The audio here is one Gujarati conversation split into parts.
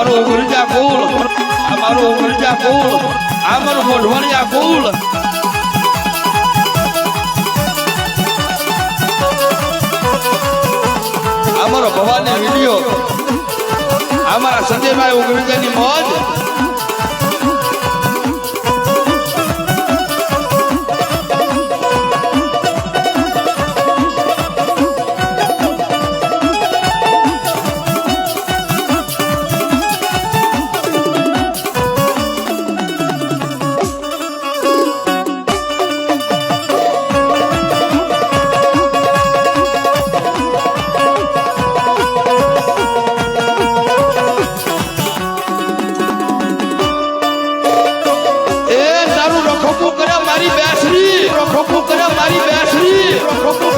મારું ઉમરજા કુલ આ મારું ઉમરજા કુલ આ મારું મોઢવાણિયા કુલ. અમારો મારો ભવાની વીડિયો, અમારા મારા સંજયભાઈ ઉમરજાની મોજ મારી બેસરી રખોપું કરે મારી બેસરી રખોપું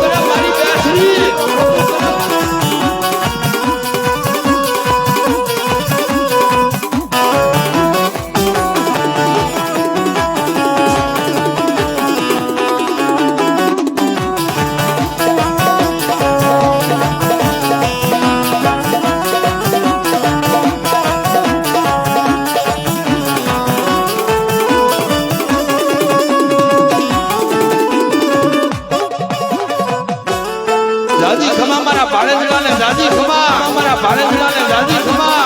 ખમા મારા ભાડેજડા ને દાદી ખમા મારા ભાડેજડા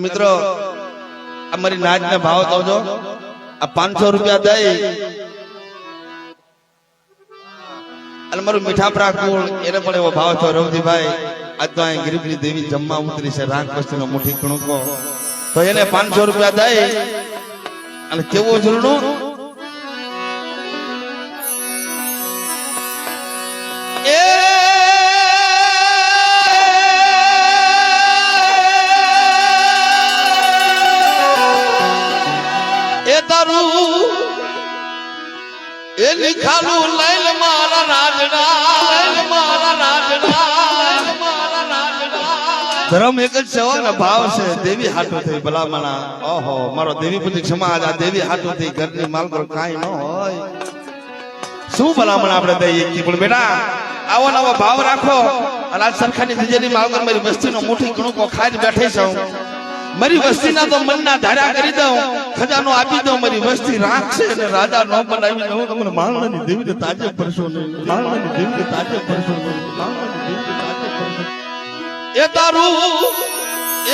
મિત્રો અમારી નાચ ને ભાવ દોજો આ પાંચસો રૂપિયા દઈ. અને મારું મીઠાપરા કુળ, એને પણ એવો ભાવ થયો, રવજીભાઈ. આજ તો અહીં ગરીબની દેવી જમવા ઉતરી છે, રાગ નો મુઠ્ઠી કણુકો. તો એને પાંચસો રૂપિયા દઈ. અને કેવું ઝૂલણું? તારું એ નિખાલું લૈલ મારા રાજડા મારા રાજડા મારા ધર્મ એક જ છે ને ભાવ છે, દેવી હાટો થઈ ભલામણા. ઓહો, મારો દેવી પુત્રી સમાજ આ દેવી હાટો થઈ ઘરની માલકો કાંઈ ન હોય. શું ભલામણ આપણે દઈએ કે પણ બેટા? આવો નવો ભાવ રાખો. અને આજ સરખાની તિજોરી માં આગળ મારી વસ્તીનો ઘણું કો ખાઈને બેઠે છું. મારી વસ્તીના તો મનના ધારા કરી દઉં, ખજાનો આપી દઉં, મારી વસ્તી રાખશે અને રાજા નો બનાવી દઉં તમને માલણાની દેવીને તાજે પરસો નહીં માલણાની દેવી તાજે પરસો નહીં. એ તારું,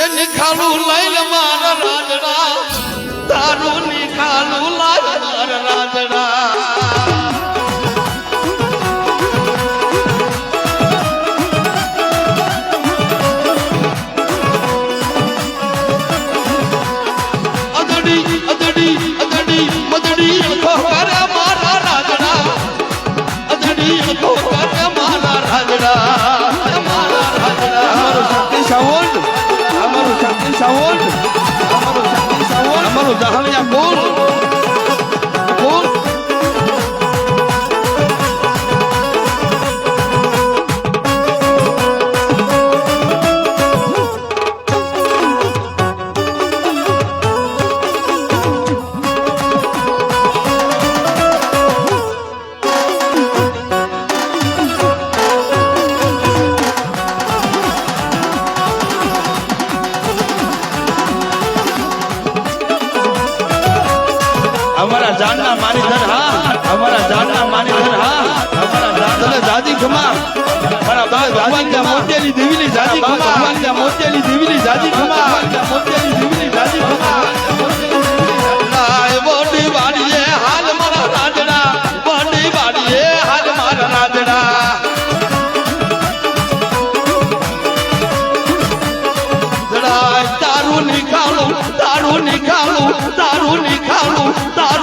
એ નિખાલું લઈને મારા રાજડા તારું નિખાલું લઈ મારા રાજડા અમારા જાનના મારી ધન હા. અમારા જાનના મારી ધન હા. અમારા જાન તને જાજી ખમા. મારા બાપ ભગવાન જા મોતિયાની દેવીની જાજી ખમા ભગવાન જા મોતિયાની દેવીની જાજી ખમા. મોટેલી દેવીની જાજી ખમા.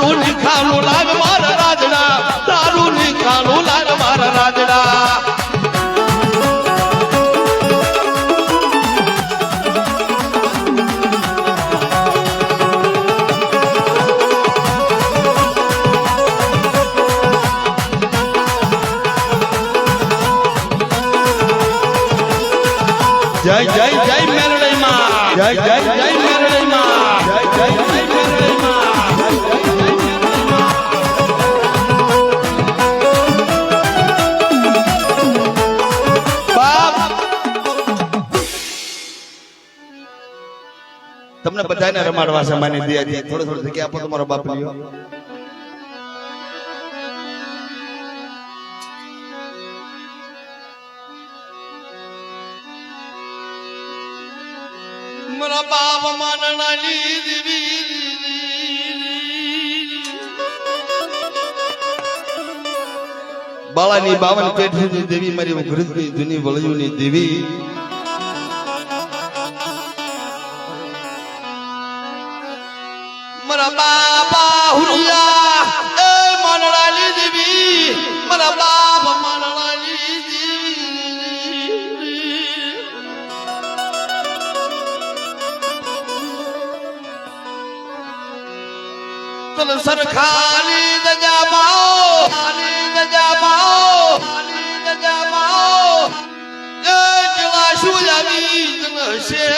તારું નિખાનું લાગ મારા રાજડા તારું નિખાનું લાગ મારા રાજડા. જય જય જય મેરડી માં જય જય જય મેરડી માં જય જય તમને બધાને રમાડવા છે માની દે થોડો થોડો જગ્યા આપો તમારો બાપ લ્યો. મારા બાપ માનનાની બાળાની બાવન પેઢીની દેવી મારી ઉઘરતની જૂની વળયુની દેવી. હુરિયા એ માનણાની દેવી, મારા બાપ માનણાની દેવી. તન સરખાની દજામાઓ ખાની દજામાઓ ખાની દજામાઓ એ કેવા શું આવી તન હશે?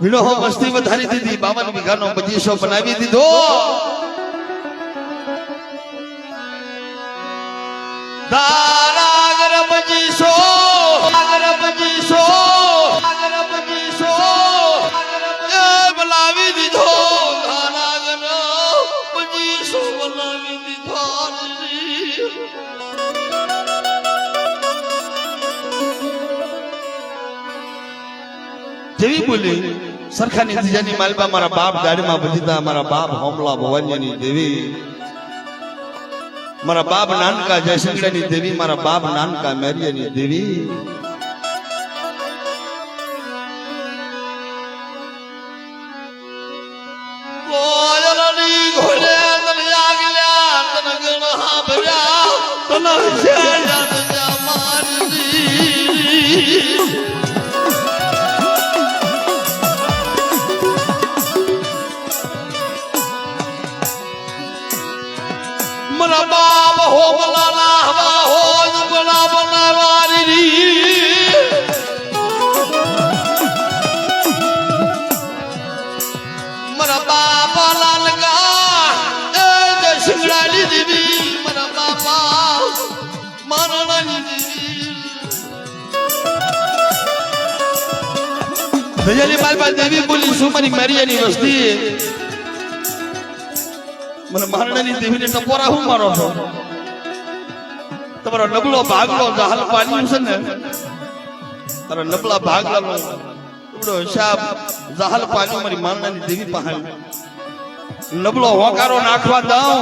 વિનો મસ્તી વધારી દીધી. બાવન વીઘાનો પચીસો બનાવી દીધો. તારા અગર બગીચો અગર બગીચો. અગર એ દીધો જેવી બોલી સરખાની જીજાની માલબા મારા બાપ દાડીમાં ભજીતા મારા બાપ હોમલા ભવાનીની દેવી. મારા બાપ નાનકા જયશંકરની દેવી મારા બાપ નાનકા મેરિયાની દેવી. ઘોડે તને આગલ્યા તને ગણ હાંભળ્યા તને બાપ હો બલાના હવા હો બના બનાવારી મારા બાપા લાલગા, એ જય શિંગડાની દેવી, મારા બાપા મારણાની દેવી. ભજલી માલપા દેવી બોલી શું મારી મેરિયાની વસ્તી. મને મારણાની દેવીને ટપોરા હું મારો છો? તમારો નબળો ભાગલો હાલ પાડ્યું છે ને? તારા નબળા ભાગલાનો ટુકડો હિસાબ જહાલ પાડ્યું મારી મારણાની દેવી પાસે. નબળો હોકારો નાખવા દઉં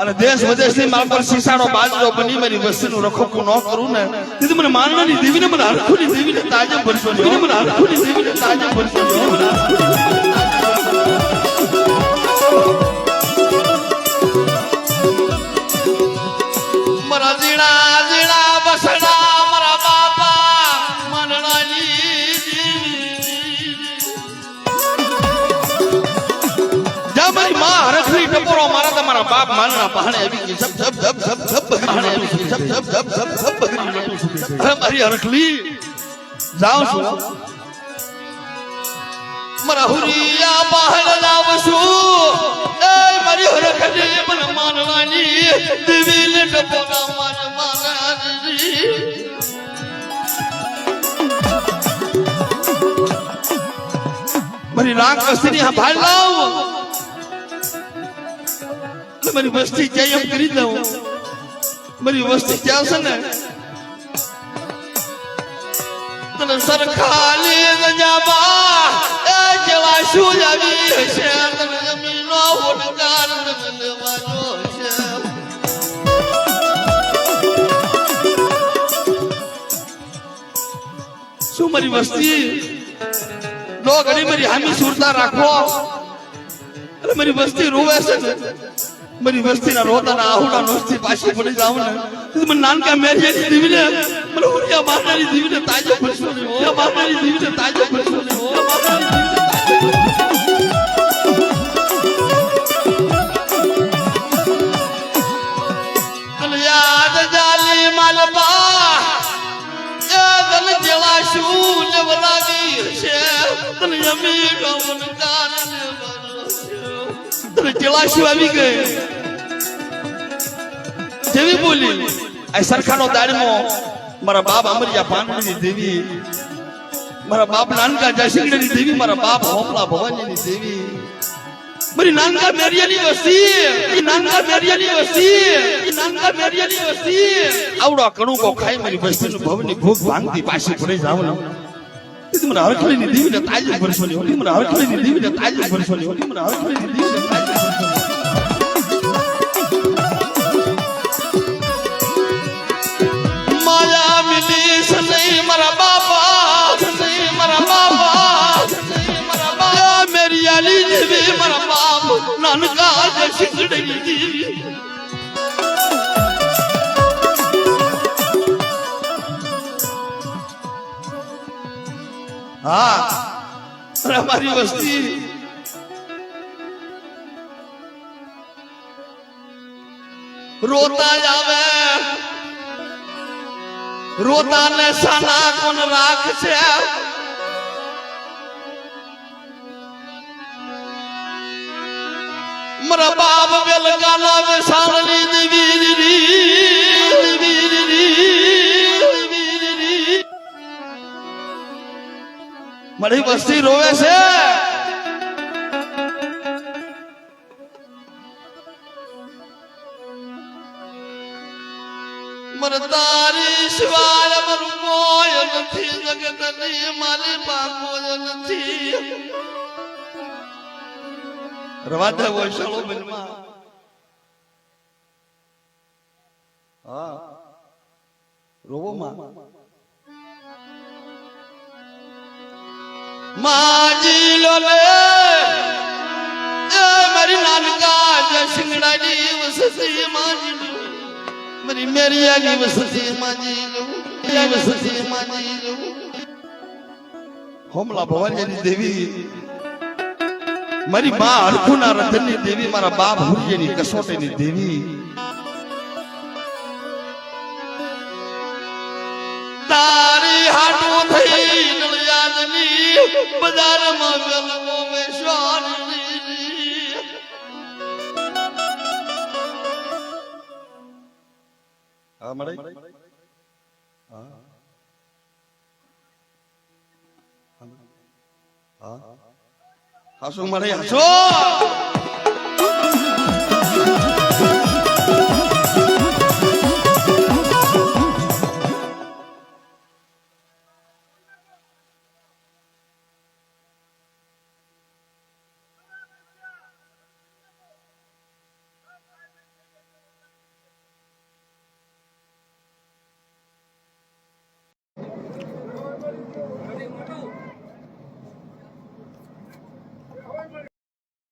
અને દેશ વિદેશની માર પર શીશાનો બાજરો બની મારી વસ્તીનું રખોકું ન કરું ને. તેથી મને મારણાની દેવીને મને હરખુની દેવીને તાજે ભરશો. મને હરખુની દેવીને તાજે ભરશો મારી ટપોરો મારા તમારા બાપ માનના પહાણે આવી ગઈ સબ સબ સબ સબ સબ પહાણે આવી ગઈ સબ સબ સબ સબ બગડી અરે મારી હરખલી જાઉં છું મારા હુરિયા પહાડ જાવ છું એ મારી હરખલી મને માનવાની દિવીને ટપોરા માર મારાની મારી રાગ કસરી હા ભાઈ લાવ એટલે મારી વસ્તી જાય એમ કરી દઉં મારી વસ્તી જાવ છે ને. તને સરખાલી રજાબા એ જેવા શું આવી હશે શું મારી વસ્તી? લો ઘડી મારી હામી સુરતા રાખો. અરે મારી વસ્તી રોવે છે મારી વસ્તીના રોતાના આહુડા નોસ્તી પાછી પડી જાવ ને. મને નાનકા મેરિયાની દીવીને મને ઉરિયા મારનારી દીવીને તાજો ફરશો ને. ઉરિયા મારનારી દીવીને ને. ઉરિયા મારનારી જેવા શું ને. બધા છે. તને અમી ગમન તારા ટેલાશી આવી ગઈ દેવી બોલી આ સરખાનો દાડમો મારા બાપ અમરિયા પાંડવીની દેવી મારા બાપ નાનકા જયસિંગની દેવી મારા બાપ હોપલા ભવાનીની દેવી મારી નાનકા મેરિયાની વસ્તી ઈ નાનકા મેરિયાની વસ્તી ઈ નાનકા મેરિયાની વસી આવડો કણુકો ખાઈ મારી વસ્તીનું ભવની ભૂખ ભાંગતી પાછી પડી જાવને ઈ મને હરખલીની દેવીને તાજી ભરસોની હોલી મને હરખલીની દેવીને તાજી ભરસોની હોલી મને હરખલીની દેવીને તાજી ભરસોની હા અરે અમારી વસ્તી રોતા જ આવે રોતાને સાના કોણ રાખશે મારા બાપ વેલગાના બેસાડલી દેવી દીદી દેવી મારી વસ્તી રોવે છે. મર તારી સિવાય મારું કોઈ નથી, જગતની મારી બાપો નથી. રવા હોય વૈશાળો બનમાં મારી મેરિયાની વસતી માજી લો એ વસતી માજી લો હોમલા ભવાનીની દેવી, મારી માં હરખુના રથની દેવી, મારા બાપ હુરિયની કસોટીની દેવી. તારી હાટું થઈ નળિયાદની, બજારમાં વેલકો વેશવારની હા મળે હા હા શું મળે હાસુ